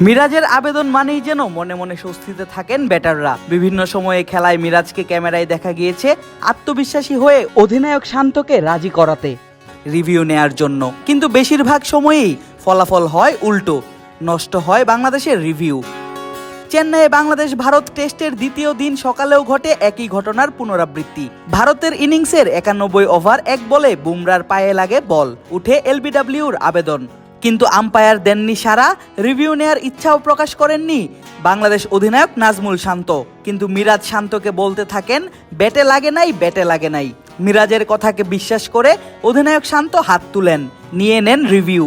মিরাজের আবেদন মানেই যেন মনে মনে স্বস্তিতে থাকেন ব্যাটাররা। বিভিন্ন সময়ে খেলায় মিরাজকে ক্যামেরায় দেখা গিয়েছে আত্মবিশ্বাসী হয়ে অধিনায়ক শান্তকে রাজি করাতে। রিভিউ নেয়ার জন্য। কিন্তু বেশিরভাগ সময়েই ফলাফল হয় উল্টো। নষ্ট হয় বাংলাদেশের রিভিউ। চেন্নাইয়ে বাংলাদেশ ভারত টেস্টের দ্বিতীয় দিন সকালেও ঘটে একই ঘটনার পুনরাবৃত্তি। ভারতের ইনিংসের একানব্বই ওভার এক বলে বুমরার পায়ে লাগে বল। উঠে এলবিডব্লিউর আবেদন। কিন্তু আম্পায়ার দেননি সারা রিভিউ নেয়ার ইচ্ছাও প্রকাশ করেননি। বাংলাদেশ অধিনায়ক নাজমুল শান্ত। কিন্তু মিরাজ শান্তকে বলতে থাকেন, ব্যাটে লাগে নাই, ব্যাটে লাগে নাই। মিরাজের কথাকে বিশ্বাস করে অধিনায়ক শান্ত হাত তুলেন, নিয়ে নেন রিভিউ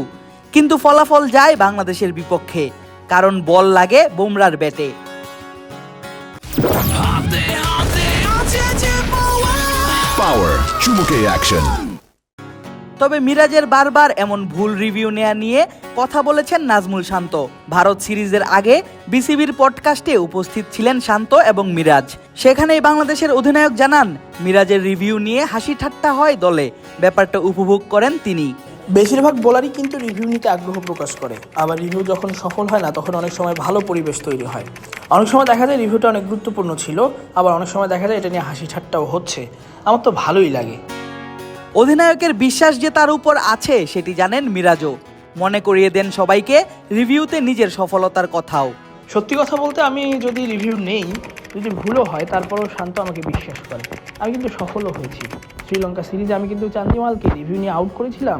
কিন্তু ফলাফল যায় বাংলাদেশের বিপক্ষে, কারণ বল লাগে বুমরার ব্যাটে। Power তবে মিরাজের বারবার এমন ভুল রিভিউ নেয়া নিয়ে কথা বলেছেন নাজমুল শান্ত। ভারত সিরিজের আগে বিসিবির পডকাস্টে উপস্থিত ছিলেন শান্ত এবং মিরাজ। সেখানেই বাংলাদেশের অধিনায়ক জানান, মিরাজের রিভিউ নিয়ে হাসি ঠাট্টা হয় দলে। ব্যাপারটা উপভোগ করেন তিনি। বেশিরভাগ বোলারই কিন্তু রিভিউ নিতে আগ্রহ প্রকাশ করে। আবার রিভিউ যখন সফল হয় না, তখন অনেক সময় ভালো পরিবেশ তৈরি হয়। অনেক সময় দেখা যায় রিভিউটা অনেক গুরুত্বপূর্ণ ছিল, আবার অনেক সময় দেখা যায় এটা নিয়ে হাসি ঠাট্টাও হচ্ছে। আমার তো ভালোই লাগে। অধিনায়কের বিশ্বাস যে তার উপর আছে সেটি জানেন মিরাজও। মনে করিয়ে দেন সবাইকে রিভিউতে নিজের সফলতার কথাও। সত্যি কথা বলতে আমি যদি রিভিউ নেই যদি ভুলও হয় তারপরও শান্ত আমাকে বিশ্বাস করে। আমি কিন্তু সফলও হয়েছি। শ্রীলঙ্কা সিরিজে আমি কিন্তু চান্দিমালকে রিভিউ নিয়ে আউট করেছিলাম।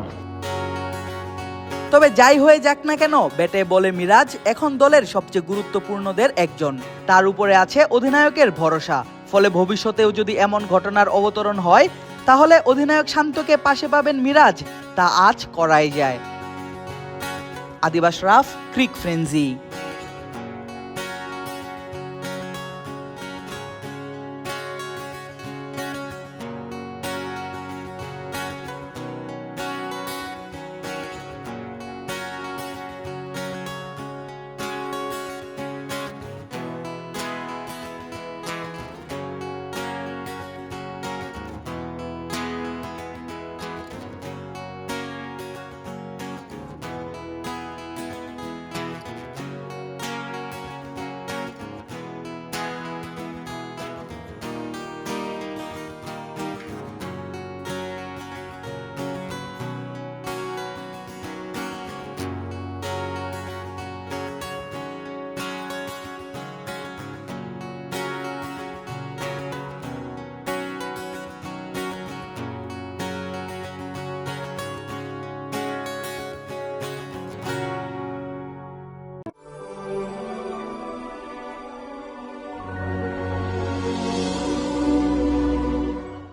তবে যাই হয়ে যাক না কেন ব্যাটে বলে মিরাজ এখন দলের সবচেয়ে গুরুত্বপূর্ণদের একজন। তার উপরে আছে অধিনায়কের ভরসা। ফলে ভবিষ্যতেও যদি এমন ঘটনার অবতরণ হয় তাহলে অধিনায়ক শান্তকে পাশে পাবেন মিরাজ তা আজ করাই যায়। আদিবাস রাফ ক্রিক ফ্রেন্জি